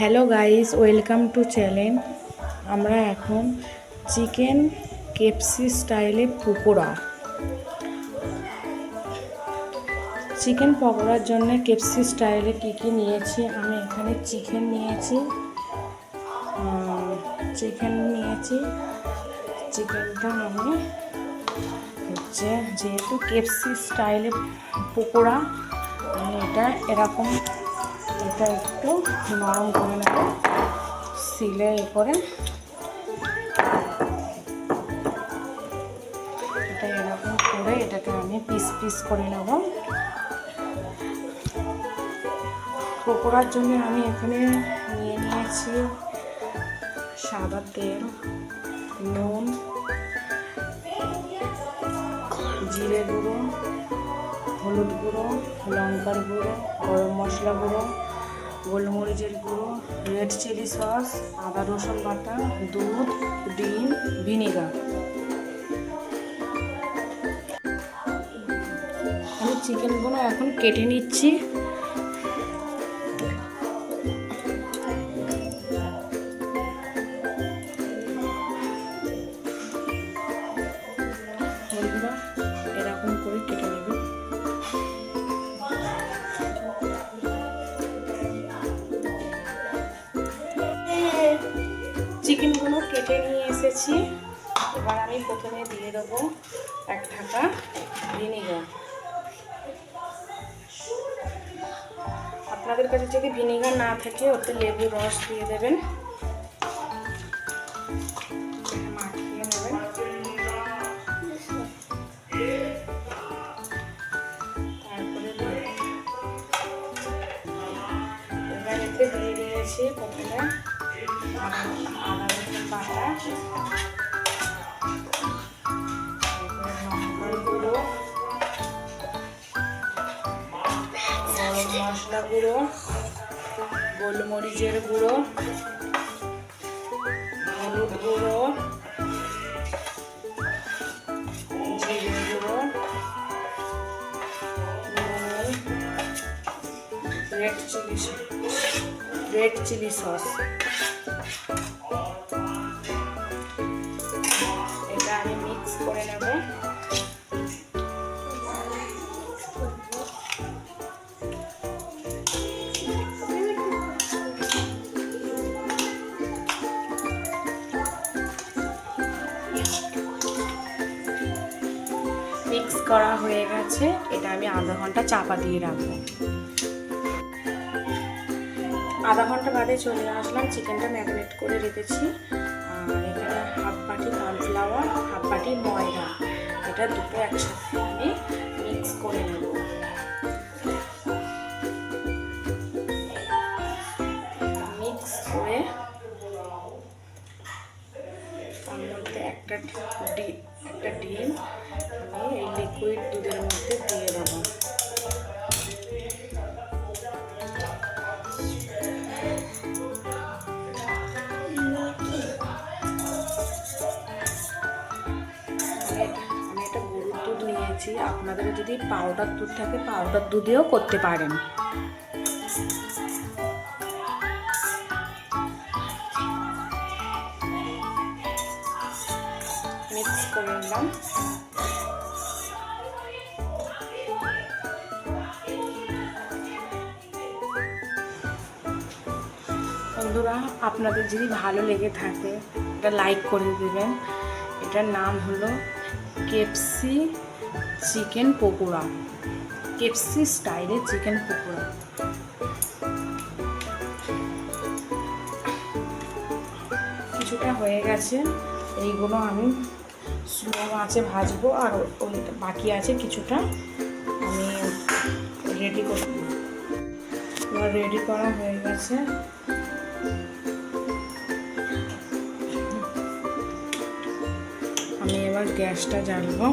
Hello guys, welcome to channel. আমরা এখন chicken কেপসি স্টাইলে পকোড়া। চিকেন পকোড়ার জন্য কেপসি স্টাইলে কী কী নিয়েছি? আমি এখানে চিকেন নিয়েছি চিকেন নিয়েছি। চিকেনটা আমি হচ্ছে যেহেতু কেপসি স্টাইলে পকোড়া, আমি এটা এরকম এটা একটু নরম করে নেব। সিলে এ করে এটা এরকম করে এটাকে আমি পিস পিস করে নেব। পকোড়ার জন্য আমি এখানে নিয়ে নিয়েছি সাদা তেল, নুন, জিরে গুঁড়ো, হলুদ গুঁড়ো, লঙ্কার গুঁড়ো, গরম মশলা গুঁড়ো গোলমরিচের গুঁড়ো, রেড চিলি সস, আদা রসুন বাটা, দুধ, ডিম, ভিনিগার। আমি চিকেনগুলো এখন কেটে নিচ্ছি। চিকেনগুলো কেটে নিয়ে এসেছি। এবার আমি প্রথমে দিয়ে দেবো এক ঢাকা ভিনিগার। আপনাদের কাছে যদি ভিনিগার না থাকে, ওতে লেবুর রস দিয়ে দেবেন। তারপরে প্রথমে আদা রসুন বাটা গরম মশলা গুঁড়ো গোলমরিচের গুঁড়ো, হলুদ গুঁড়ো জিরে গুঁড়ো, red chilli red chilli sauce. এটা আমি মিক্স করে নেব। মিক্স করা হয়ে গেছে। এটা আমি আধা ঘণ্টা চাপা দিয়ে রাখব। আধা ঘণ্টা বাদে চলে আসলাম। চিকেনটা ম্যারিনেট করে রেখেছি। আর এখানে হাফ বাটি কর্নফ্লাওয়ার হাফ বাটি ময়দা। এটা দুটো একসাথে আমি মিক্স করে নেব। মিক্স করে তার মধ্যে একটা ডিম আপনাদের যদি পাউডার দুধ থাকে, পাউডার দুধেও করতে পারেন। বন্ধুরা, আপনাদের যদি ভালো লেগে থাকে, এটা লাইক করে দেবেন। এটার নাম হলো কেপসি চিকেন পকোড়া, কেপসি স্টাইলে চিকেন পকোড়া। কিছুটা হয়ে গেছে, এইগুলো আমি স্লো আঁচে ভাজবো, আর ওই বাকি আছে কিছুটা আমি রেডি করব এবার রেডি করা হয়ে গেছে। আমি এবার গ্যাসটা জ্বালবো।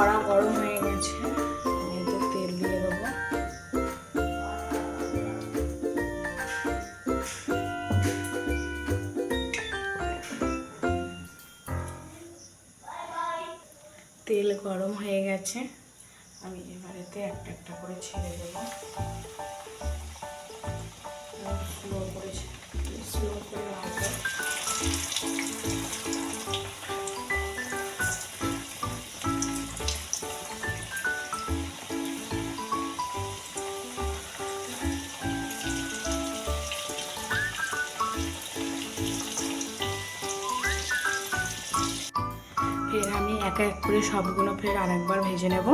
কড়া গরম হয়ে গেছে। আমি তো তেল দিয়ে দেবো। তেল গরম হয়ে গেছে। আমি এবারেতে একটা একটা করে ছেড়ে দেবো। ফের আমি এক এক করে সবগুলো ফের আরেকবার ভেজে নেব।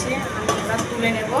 গেছে আমি এবার তুলে নেব।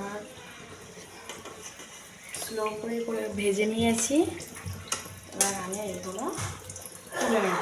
এবার স্লো করে করে ভেজে নিয়েছি। এবার আমি এগুলো তুলে নেব।